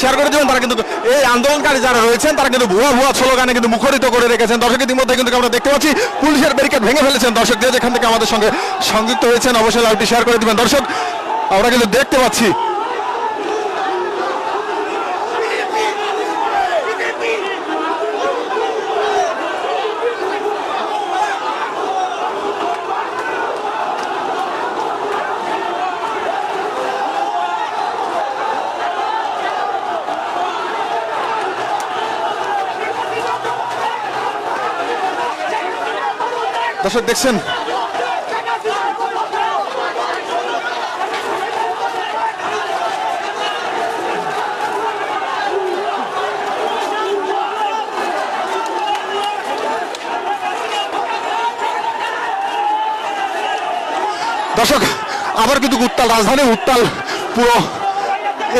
Share করে দেবেন তারা কিন্তু এই আন্দোলনকারী যারা রয়েছেন, তারা কিন্তু ভুয়া ভুয়া স্লোগানে কিন্তু মুখরিত করে রেখেছেন। দর্শক ইতিমধ্যে কিন্তু আমরা দেখতে পাচ্ছি, পুলিশের ব্যারিকেড ভেঙে ফেলেছেন। দর্শক যে যেখান থেকে আমাদের সঙ্গে সংযুক্ত হয়েছেন, অবশ্যই লাইভটি শেয়ার করে দিবেন। দর্শক, আমরা কিন্তু দেখতে পাচ্ছি দর্শক দেখছেন? দর্শক, আবার কিন্তু উত্তাল রাজধানী উত্তাল পুরো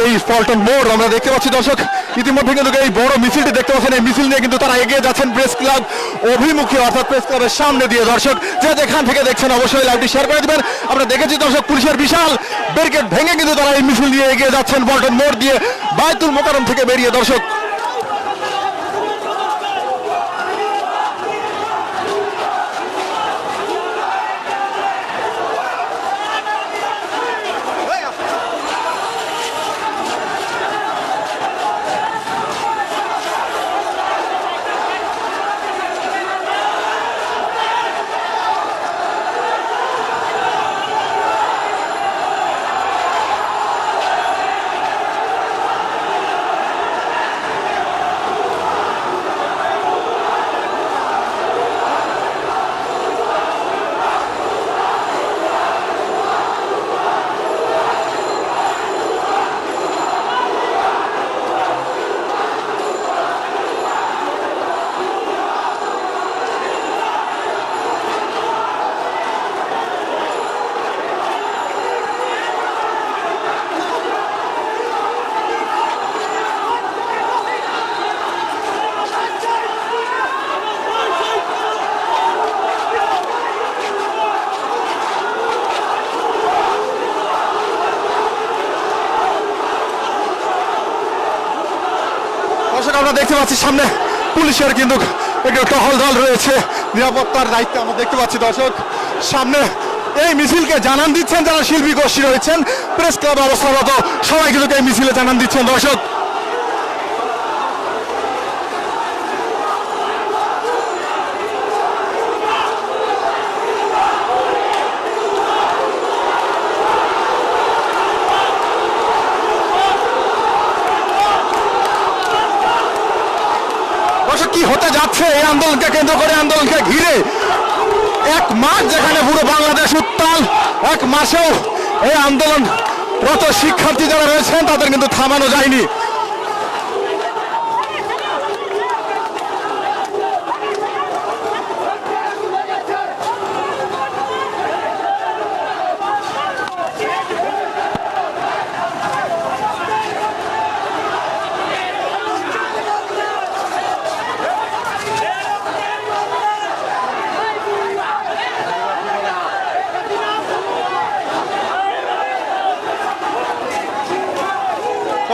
এই পল্টন মোড় আমরা দেখতে পাচ্ছি দর্শক। ইতিমধ্যে কিন্তু এই বড় মিছিলটি দেখতে পাচ্ছেন, এই মিছিল নিয়ে কিন্তু তারা এগিয়ে যাচ্ছেন প্রেস ক্লাব অভিমুখী, অর্থাৎ প্রেস ক্লাবের সামনে দিয়ে। দর্শক, যে যেখান থেকে দেখছেন, অবশ্যই লাইভটি শেয়ার করে দেবেন। আমরা দেখেছি, দর্শক, পুলিশের বিশাল ব্যারিকেড ভেঙে কিন্তু তারা এই মিছিল নিয়ে এগিয়ে যাচ্ছেন, বল্টন মোড় দিয়ে, বায়তুল মোকারম থেকে বেরিয়ে। দর্শক দর্শক, আমরা দেখতে পাচ্ছি সামনে পুলিশের কিন্তু একটু টহল দল রয়েছে। নিরাপত্তার দায়িত্বে আমরা দেখতে পাচ্ছি দর্শক। সামনে এই মিছিলকে জানান দিচ্ছেন যারা শিল্পী গোষ্ঠী রয়েছেন। প্রেস ক্লাব অবস্থাগত সবাই কিন্তু এই মিছিলে জানান দিচ্ছেন দর্শক। দর্শক কি হতে যাচ্ছে? এই আন্দোলনকে কেন্দ্র করে আন্দোলনকে ঘিরে এক মাস যেখানে পুরো বাংলাদেশ উত্তাল, এক মাসেও এই আন্দোলন রত শিক্ষার্থী যারা রয়েছেন, তাদের কিন্তু থামানো যায়নি।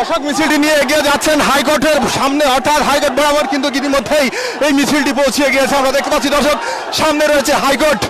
অশোক মিছিলটি নিয়ে এগিয়ে যাচ্ছেন হাইকোর্টের সামনে, অর্থাৎ হাইকোর্ট বরাবর, কিন্তু ইতিমধ্যেই এই মিছিলটি পৌঁছে গিয়েছে। আমরা দেখতে পাচ্ছি দর্শক, সামনে রয়েছে হাইকোর্ট।